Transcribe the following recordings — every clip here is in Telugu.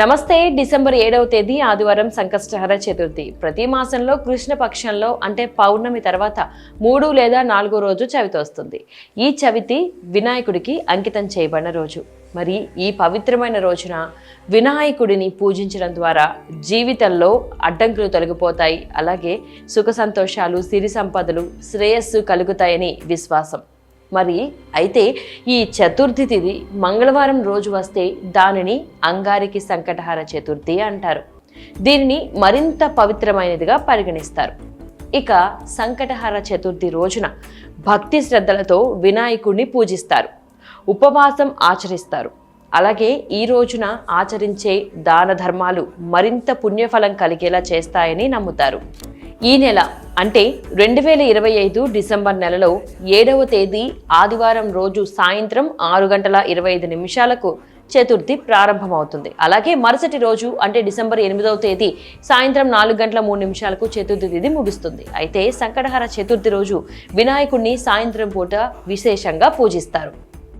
నమస్తే డిసెంబర్ ఏడవ తేదీ ఆదివారం సంకష్టహర చతుర్థి. ప్రతి మాసంలో కృష్ణపక్షంలో అంటే పౌర్ణమి తర్వాత మూడు లేదా నాలుగో రోజు చవితి వస్తుంది. ఈ చవితి వినాయకుడికి అంకితం చేయబడిన రోజు. మరి ఈ పవిత్రమైన రోజున వినాయకుడిని పూజించడం ద్వారా జీవితంలో అడ్డంకులు తొలగిపోతాయి. అలాగే సుఖ సంతోషాలు సిరి సంపదలు శ్రేయస్సు కలుగుతాయని విశ్వాసం. మరి అయితే ఈ చతుర్థి తిథి మంగళవారం రోజు వస్తే దానిని అంగారికి సంకటహార చతుర్థి అంటారు. దీనిని మరింత పవిత్రమైనదిగా పరిగణిస్తారు. ఇక సంకటహార చతుర్థి రోజున భక్తి శ్రద్ధలతో వినాయకుడిని పూజిస్తారు. ఉపవాసం ఆచరిస్తారు. అలాగే ఈ రోజున ఆచరించే దాన ధర్మాలు మరింత పుణ్యఫలం కలిగేలా చేస్తాయని నమ్ముతారు. ఈ నెల అంటే రెండు వేల ఇరవై ఐదు డిసెంబర్ నెలలో ఏడవ తేదీ ఆదివారం రోజు సాయంత్రం ఆరు గంటల ఇరవై ఐదు నిమిషాలకు చతుర్థి ప్రారంభమవుతుంది. అలాగే మరుసటి రోజు అంటే డిసెంబర్ ఎనిమిదవ తేదీ సాయంత్రం నాలుగు గంటల మూడు నిమిషాలకు చతుర్థి తిథి ముగుస్తుంది. అయితే సంకటహర చతుర్థి రోజు వినాయకుడిని సాయంత్రం పూట విశేషంగా పూజిస్తారు.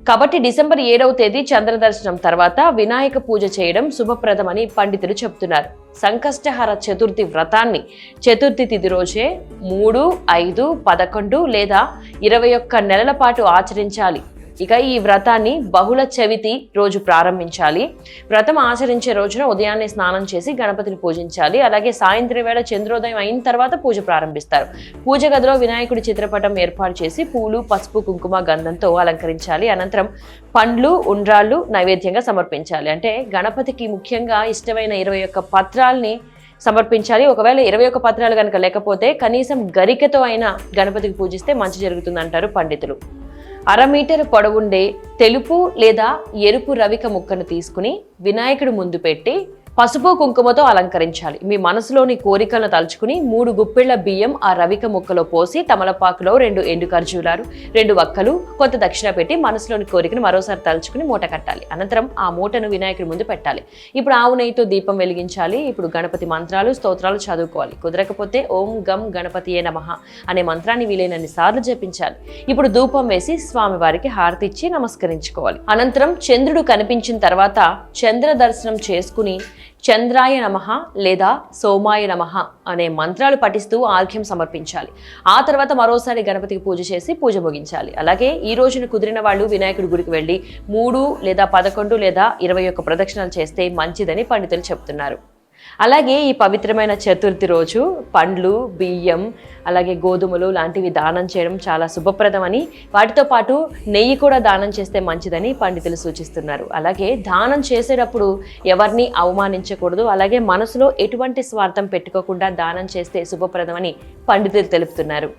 కాబట్టి డిసెంబర్ ఏడవ తేదీ చంద్ర దర్శనం తర్వాత వినాయక పూజ చేయడం శుభప్రదమని పండితులు చెబుతున్నారు. సంకష్టహర చతుర్థి వ్రతాన్ని చతుర్థి తిథి రోజే మూడు ఐదు పదకొండు లేదా ఇరవై ఒక్క నెలల పాటు ఆచరించాలి. ఇక ఈ వ్రతాన్ని బహుళ చవితి రోజు ప్రారంభించాలి. వ్రతం ఆచరించే రోజున ఉదయాన్నే స్నానం చేసి గణపతిని పూజించాలి. అలాగే సాయంత్రం వేళ చంద్రోదయం అయిన తర్వాత పూజ ప్రారంభిస్తారు. పూజ గదిలో వినాయకుడి చిత్రపటం ఏర్పాటు చేసి పూలు పసుపు కుంకుమ గంధంతో అలంకరించాలి. అనంతరం పండ్లు ఉండ్రాళ్ళు నైవేద్యంగా సమర్పించాలి. అంటే గణపతికి ముఖ్యంగా ఇష్టమైన ఇరవై ఒక్క పత్రాల్ని సమర్పించాలి. ఒకవేళ ఇరవై ఒక్క పత్రాలు కనుక లేకపోతే కనీసం గరికతో అయినా గణపతికి పూజిస్తే మంచి జరుగుతుందంటారు పండితులు. అర మీటర్ పొడవుండే తెలుపు లేదా ఎరుపు రవిక ముక్కను తీసుకుని వినాయకుడు ముందు పెట్టి పసుపు కుంకుమతో అలంకరించాలి. మీ మనసులోని కోరికలను తలుచుకుని మూడు గుప్పిళ్ళ బియ్యం ఆ రవిక ముక్కలో పోసి తమలపాకులో రెండు ఎండు ఖర్జూలాలు రెండు వక్కలు కొంత దక్షిణ పెట్టి మనసులోని కోరికను మరోసారి తలుచుకుని మూట కట్టాలి. అనంతరం ఆ మూటను వినాయకుడి ముందు పెట్టాలి. ఇప్పుడు ఆవు నెయ్యితో దీపం వెలిగించాలి. ఇప్పుడు గణపతి మంత్రాలు స్తోత్రాలు చదువుకోవాలి. కుదరకపోతే ఓం గం గణపతియే నమః అనే మంత్రాన్ని వీలైనన్ని సార్లు జపించాలి. ఇప్పుడు ధూపం వేసి స్వామివారికి హారతి ఇచ్చి నమస్కరించుకోవాలి. అనంతరం చంద్రుడు కనిపించిన తర్వాత చంద్ర దర్శనం చేసుకుని చంద్రాయ నమః లేదా సోమాయ నమః అనే మంత్రాలు పఠిస్తూ ఆర్ఘ్యం సమర్పించాలి. ఆ తర్వాత మరోసారి గణపతికి పూజ చేసి పూజ ముగించాలి. అలాగే ఈ రోజున కుదిరిన వాళ్ళు వినాయకుడి గుడికి వెళ్ళి మూడు లేదా పదకొండు లేదా ఇరవై ఒక్క ప్రదక్షిణలు చేస్తే మంచిదని పండితులు చెప్తున్నారు. అలాగే ఈ పవిత్రమైన చతుర్థి రోజు పండ్లు బియ్యం అలాగే గోధుమలు లాంటివి దానం చేయడం చాలా శుభప్రదమని వాటితో పాటు నెయ్యి కూడా దానం చేస్తే మంచిదని పండితులు సూచిస్తున్నారు. అలాగే దానం చేసేటప్పుడు ఎవరిని అవమానించకూడదు అలాగే మనసులో ఎటువంటి స్వార్థం పెట్టుకోకుండా దానం చేస్తే శుభప్రదమని పండితులు తెలుపుతున్నారు.